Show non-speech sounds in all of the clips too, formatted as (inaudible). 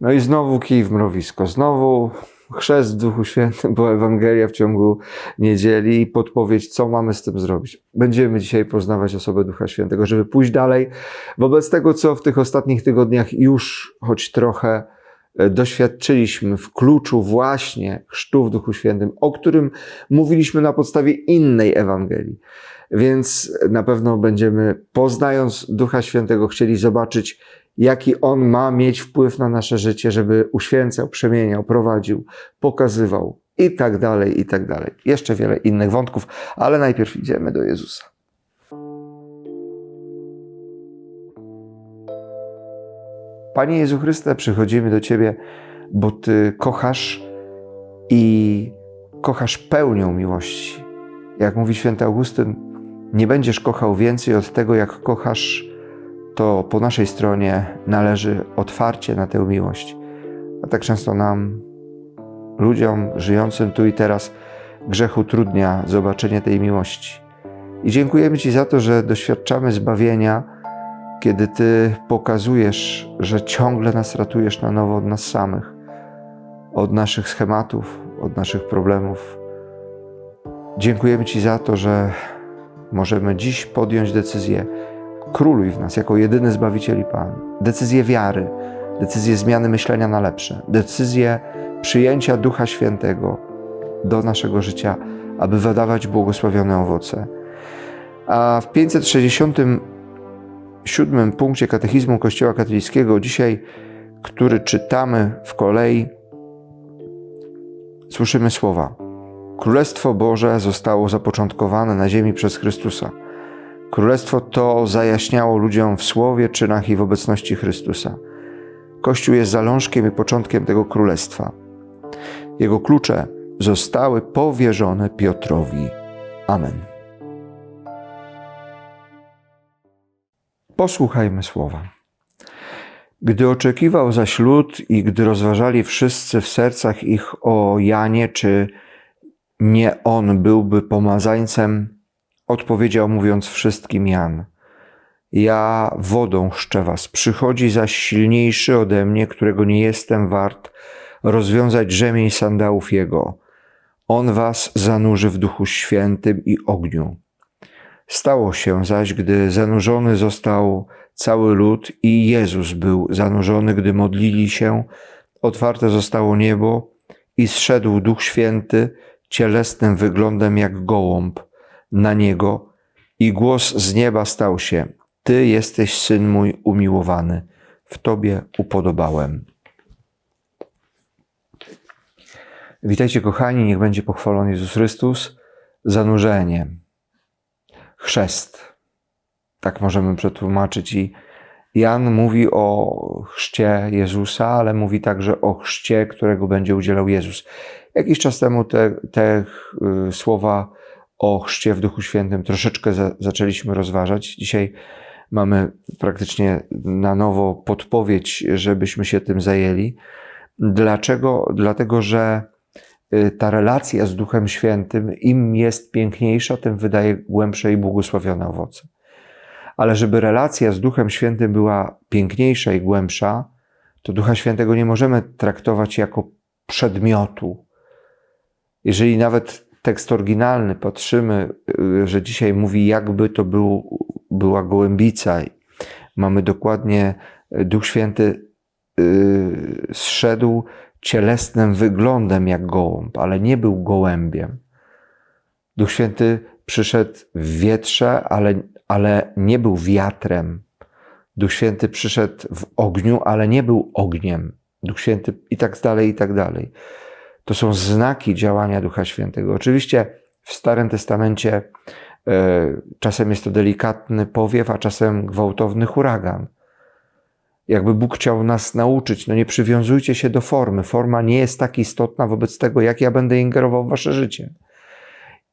No i znowu kij w mrowisko, znowu chrzest w Duchu Świętym, bo Ewangelia w ciągu niedzieli i podpowiedź, co mamy z tym zrobić. Będziemy dzisiaj poznawać osobę Ducha Świętego, żeby pójść dalej. Wobec tego, co w tych ostatnich tygodniach już choć trochę e, doświadczyliśmy w kluczu właśnie chrztu w Duchu Świętym, o którym mówiliśmy na podstawie innej Ewangelii. Więc na pewno będziemy, poznając Ducha Świętego, chcieli zobaczyć, jaki On ma mieć wpływ na nasze życie, żeby uświęcał, przemieniał, prowadził, pokazywał i tak dalej, i tak dalej. Jeszcze wiele innych wątków, ale najpierw idziemy do Jezusa. Panie Jezu Chryste, przychodzimy do Ciebie, bo Ty kochasz i kochasz pełnią miłości. Jak mówi święty Augustyn, nie będziesz kochał więcej od tego, jak kochasz, to po naszej stronie należy otwarcie na tę miłość. A tak często nam, ludziom żyjącym tu i teraz, grzechu trudnia zobaczenie tej miłości. I dziękujemy Ci za to, że doświadczamy zbawienia, kiedy Ty pokazujesz, że ciągle nas ratujesz na nowo od nas samych, od naszych schematów, od naszych problemów. Dziękujemy Ci za to, że możemy dziś podjąć decyzję, króluj w nas jako jedyny Zbawiciel i Pan. Decyzję wiary, decyzję zmiany myślenia na lepsze, decyzję przyjęcia Ducha Świętego do naszego życia, aby wydawać błogosławione owoce. A w 567 punkcie Katechizmu Kościoła Katolickiego, dzisiaj, który czytamy w kolei, słyszymy słowa: Królestwo Boże zostało zapoczątkowane na ziemi przez Chrystusa. Królestwo to zajaśniało ludziom w słowie, czynach i w obecności Chrystusa. Kościół jest zalążkiem i początkiem tego królestwa. Jego klucze zostały powierzone Piotrowi. Amen. Posłuchajmy słowa. Gdy oczekiwał zaś lud i gdy rozważali wszyscy w sercach ich o Janie, czy nie on byłby pomazańcem, odpowiedział mówiąc wszystkim Jan. Ja wodą chrzczę was, przychodzi zaś silniejszy ode mnie, którego nie jestem wart rozwiązać rzemień sandałów jego. On was zanurzy w duchu świętym i ogniu. Stało się zaś, gdy zanurzony został cały lud i Jezus był zanurzony, gdy modlili się, otwarte zostało niebo i zszedł Duch Święty cielesnym wyglądem jak gołąb na niego i głos z nieba stał się: Ty jesteś syn mój umiłowany, w Tobie upodobałem. Witajcie, kochani, niech będzie pochwalony Jezus Chrystus. Zanurzenie, chrzest. Tak możemy przetłumaczyć. I Jan mówi o chrzcie Jezusa, ale mówi także o chrzcie, którego będzie udzielał Jezus. Jakiś czas temu te, te y, słowa o chrzcie w Duchu Świętym troszeczkę za, zaczęliśmy rozważać. Dzisiaj mamy praktycznie na nowo podpowiedź, żebyśmy się tym zajęli. Dlaczego? Dlatego, że y, ta relacja z Duchem Świętym, im jest piękniejsza, tym wydaje głębsze i błogosławione owoce. Ale żeby relacja z Duchem Świętym była piękniejsza i głębsza, to Ducha Świętego nie możemy traktować jako przedmiotu. Jeżeli nawet tekst oryginalny patrzymy, y, że dzisiaj mówi, jakby to był, była gołębica, mamy dokładnie y, Duch Święty yy, zszedł cielesnym wyglądem jak gołąb, ale nie był gołębiem. Duch Święty przyszedł w wietrze, ale, ale nie był wiatrem. Duch Święty przyszedł w ogniu, ale nie był ogniem. Duch Święty i tak dalej, i tak dalej. To są znaki działania Ducha Świętego. Oczywiście w Starym Testamencie e, czasem jest to delikatny powiew, a czasem gwałtowny huragan. Jakby Bóg chciał nas nauczyć, no nie przywiązujcie się do formy. Forma nie jest tak istotna wobec tego, jak ja będę ingerował w wasze życie.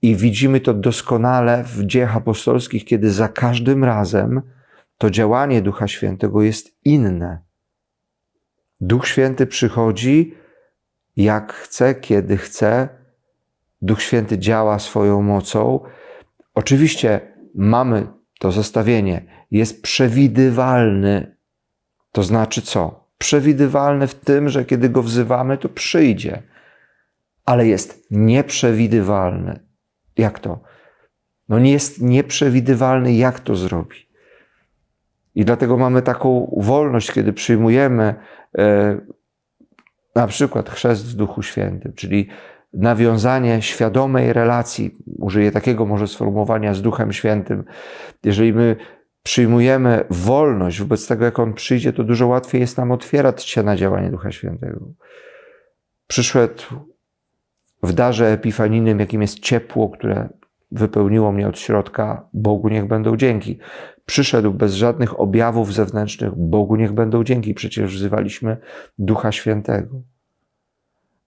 I widzimy to doskonale w dziejach apostolskich, kiedy za każdym razem to działanie Ducha Świętego jest inne. Duch Święty przychodzi jak chce, kiedy chce. Duch Święty działa swoją mocą. Oczywiście mamy to zestawienie, jest przewidywalny. To znaczy co? przewidywalny w tym, że kiedy go wzywamy, to przyjdzie, ale jest nieprzewidywalny. Jak to? No nie jest nieprzewidywalny, jak to zrobi. I dlatego mamy taką wolność, kiedy przyjmujemy e, na przykład chrzest w Duchu Świętym, czyli nawiązanie świadomej relacji, użyję takiego może sformułowania z Duchem Świętym. Jeżeli my przyjmujemy wolność wobec tego, jak On przyjdzie, to dużo łatwiej jest nam otwierać się na działanie Ducha Świętego. Przyszedł w darze epifaninym, jakim jest ciepło, które wypełniło mnie od środka, Bogu niech będą dzięki. Przyszedł bez żadnych objawów zewnętrznych, Bogu niech będą dzięki. Przecież wzywaliśmy Ducha Świętego.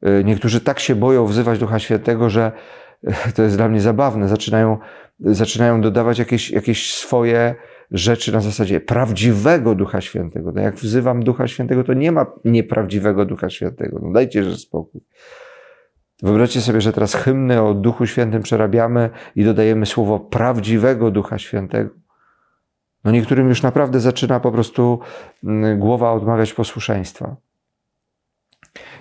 Y, niektórzy tak się boją wzywać Ducha Świętego, że y, to jest dla mnie zabawne. Zaczynają, zaczynają dodawać jakieś, jakieś swoje rzeczy na zasadzie prawdziwego Ducha Świętego. No jak wzywam Ducha Świętego, to nie ma nieprawdziwego Ducha Świętego. No dajcie, że spokój. Wyobraźcie sobie, że teraz hymny o Duchu Świętym przerabiamy i dodajemy słowo prawdziwego Ducha Świętego. No niektórym już naprawdę zaczyna po prostu mm, głowa odmawiać posłuszeństwa.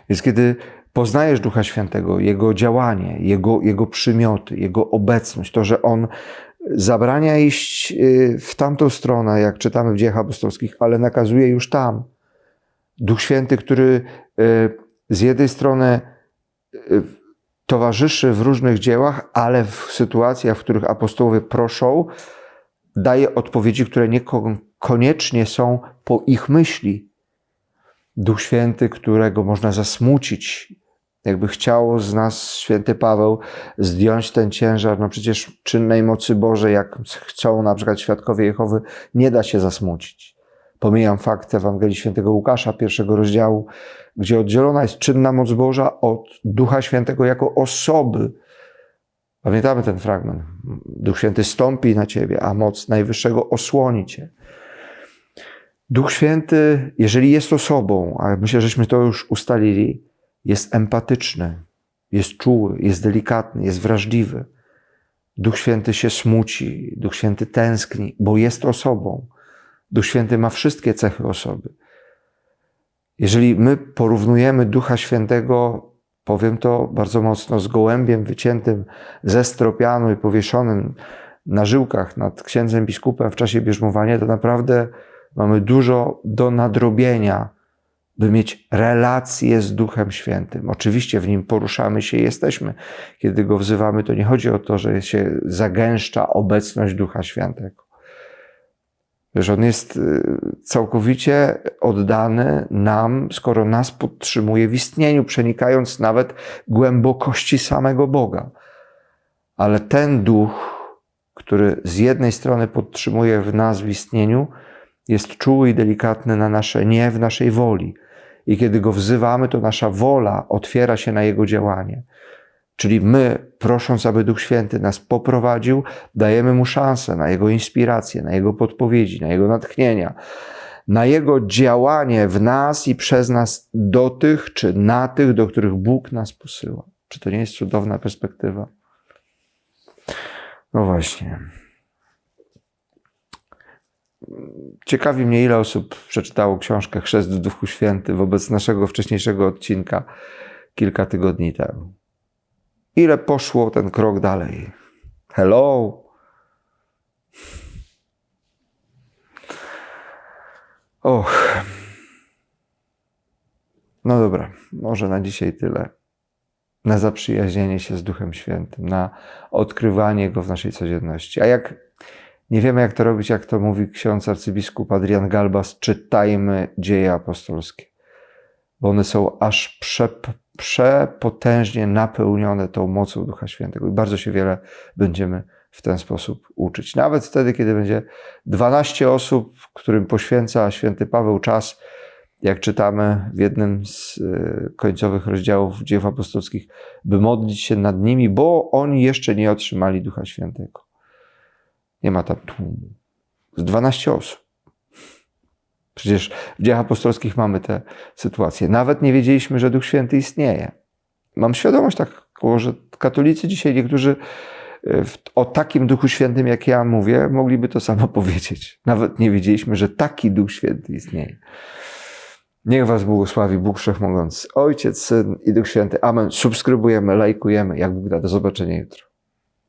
Więc kiedy poznajesz Ducha Świętego, Jego działanie, Jego, Jego przymioty, Jego obecność, to, że On zabrania iść y, w tamtą stronę, jak czytamy w dziejach apostolskich, ale nakazuje już tam. Duch Święty, który y, z jednej strony towarzyszy w różnych dziełach, ale w sytuacjach, w których apostołowie proszą, daje odpowiedzi, które niekoniecznie są po ich myśli. Duch Święty, którego można zasmucić, jakby chciał z nas święty Paweł zdjąć ten ciężar, no przecież czynnej mocy Bożej, jak chcą na przykład świadkowie Jehowy, nie da się zasmucić. Pomijam fakt Ewangelii Świętego Łukasza, pierwszego rozdziału, gdzie oddzielona jest czynna moc Boża od Ducha Świętego jako osoby. Pamiętamy ten fragment. Duch Święty stąpi na ciebie, a moc Najwyższego osłoni cię. Duch Święty, jeżeli jest osobą, a myślę, żeśmy to już ustalili, jest empatyczny, jest czuły, jest delikatny, jest wrażliwy. Duch Święty się smuci, Duch Święty tęskni, bo jest osobą. Duch Święty ma wszystkie cechy osoby. Jeżeli my porównujemy Ducha Świętego, powiem to bardzo mocno, z gołębiem wyciętym ze stropianu i powieszonym na żyłkach nad księdzem biskupem w czasie bierzmowania, to naprawdę mamy dużo do nadrobienia by mieć relację z Duchem Świętym. Oczywiście w nim poruszamy się jesteśmy. Kiedy go wzywamy, to nie chodzi o to, że się zagęszcza obecność Ducha Świętego. Że on jest y, całkowicie oddany nam, skoro nas podtrzymuje w istnieniu, przenikając nawet głębokości samego Boga. Ale ten duch, który z jednej strony podtrzymuje w nas w istnieniu, jest czuły i delikatny na nasze nie w naszej woli i kiedy go wzywamy, to nasza wola otwiera się na jego działanie. Czyli my, prosząc, aby Duch Święty nas poprowadził, dajemy mu szansę na jego inspirację, na jego podpowiedzi, na jego natchnienia, na jego działanie w nas i przez nas do tych czy na tych, do których Bóg nas posyła. Czy to nie jest cudowna perspektywa? No właśnie. Ciekawi mnie, ile osób przeczytało książkę Chrzest w Duchu Świętym wobec naszego wcześniejszego odcinka kilka tygodni temu. Ile poszło ten krok dalej? Hello! Och. No dobra, może na dzisiaj tyle. Na zaprzyjaźnienie się z Duchem Świętym, na odkrywanie Go w naszej codzienności. A jak nie wiemy, jak to robić, jak to mówi ksiądz arcybiskup Adrian Galbas. Czytajmy dzieje apostolskie, bo one są aż prze, przepotężnie napełnione tą mocą Ducha Świętego i bardzo się wiele będziemy w ten sposób uczyć. Nawet wtedy, kiedy będzie 12 osób, którym poświęca święty Paweł czas, jak czytamy w jednym z e, końcowych rozdziałów dzieł apostolskich, by modlić się nad nimi, bo oni jeszcze nie otrzymali Ducha Świętego. Nie ma tam tłumu. Z 12 osób. Przecież w dziejach apostolskich mamy te sytuacje. Nawet nie wiedzieliśmy, że Duch Święty istnieje. Mam świadomość taką, że katolicy dzisiaj niektórzy e, o takim Duchu Świętym, jak ja mówię, mogliby to samo (laughs) powiedzieć. Nawet nie wiedzieliśmy, że taki Duch Święty istnieje. Niech Was błogosławi Bóg Wszechmogący, Ojciec, Syn i Duch Święty. Amen. Subskrybujemy, lajkujemy. Jak Bóg da. Do zobaczenia jutro.